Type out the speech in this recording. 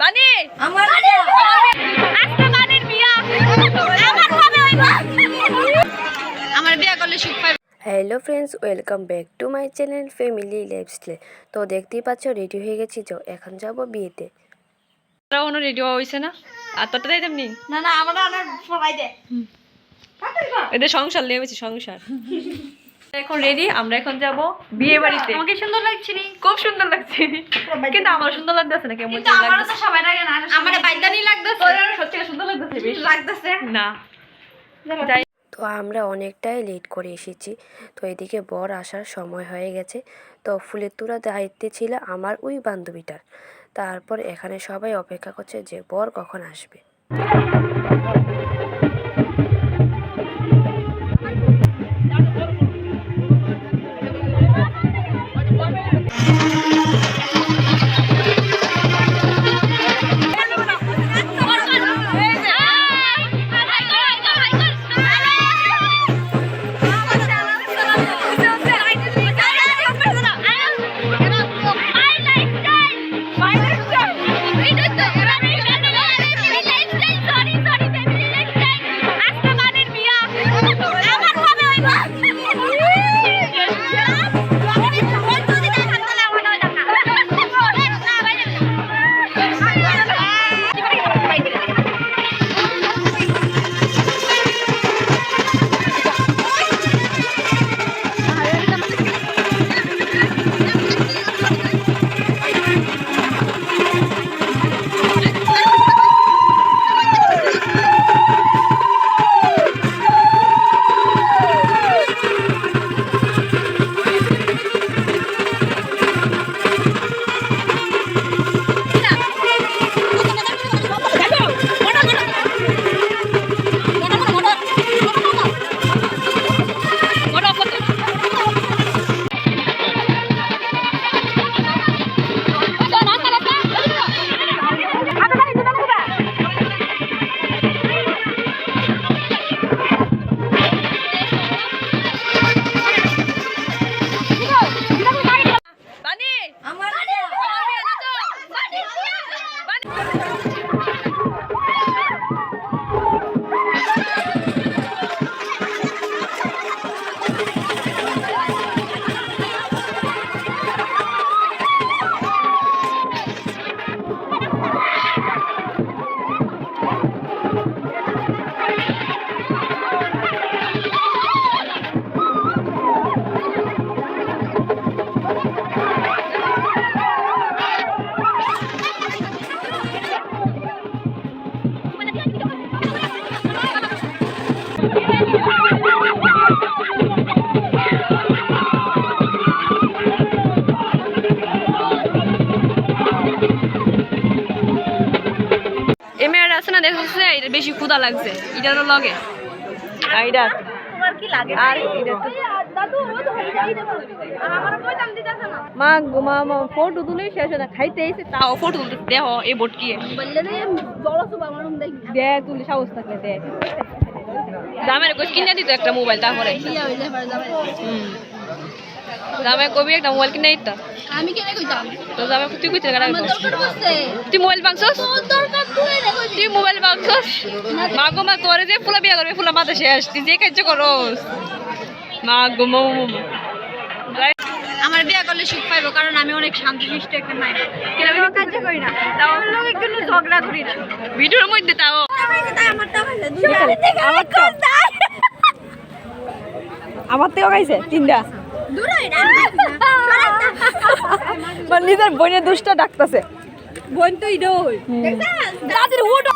বানি! আমার আজকে বানির বিয়া। আমার হইব আমার বিয়া করলে সুখ পাইবে hello friends welcome back to my channel family lifestyle তো দেখতেই পাচ্ছ রেডি হয়ে গেছি তো এখন যাব বিয়েতে। তোরা কোনো রেডি হইছে না? আর তোরটা দেয় তেমনি? না না আমার অনেক সবাই দে। এদের সংসার নিয়ে হয়েছে সংসার। এখন রেডি আমরা এখন যাব বিয়ে বাড়িতে। আমাকে সুন্দর লাগছে নি। খুব সুন্দর লাগছে। কিন্তু আমার সুন্দর লাগতেছে না কেমন কিন্তু আমারও তো সবাই লাগে না আমার বাইদানি লাগতেছে। তোর সত্যি সুন্দর লাগতেছে বেশ। লাগতেছে। না। যাই তো আমরা অনেকটাই লেট করে এসেছি। তো এদিকে বর আসার সময় হয়ে গেছে। তো ফুলের তুলা দায়িত্বে ছিল আমার ওই বান্ধবীটার। তারপর এখানে সবাই অপেক্ষা করছে যে বর কখন আসবে। বানি এই আছে না দেখছে এটা বেশি ক্ষুধা লাগছে। এটারও লগে। আর এটা তোমার কি লাগে? আর এটা তো দাদু ও তো যাই দেবো। আর আমার কই দাম দিতাছ না? মা মা মা ফটো তুলে শেষ হয় না খাইতে এসে তাও ফটো তুলতে দেহ এই বোট কি বললে রে বড় সুবা আমার রুম দেখি দে তুলে সাহস থাকলে দে দামের কই কিনে দিত একটা মোবাইল তারপরে দামে কবি একটা মোবাইল কিনে দিত। আমি কেন কইতাম। তো দামে তুই কইতে গেলা তুই মোবাইল বাংছস তুই মোবাইল বাংছস মা গো মা তোরে যে ফুলা বিয়া করবে ফুলা মাথা শেষ তুই যে কাজ করস। মা গো আমার বিয়া করলে সুখ পাইবো কারণ আমি অনেক শান্তশিষ্ট একটা নাই কিন্তু আমি কাজ করি না। তাও লোক একটু ঝগড়া করি না। ভিডিওর মধ্যে তাও। আমার তো খাইছে তিনটা। নিজের বোনের দুষ্টা ডাকতেছে। বোন তো ইডো দাদির উঠ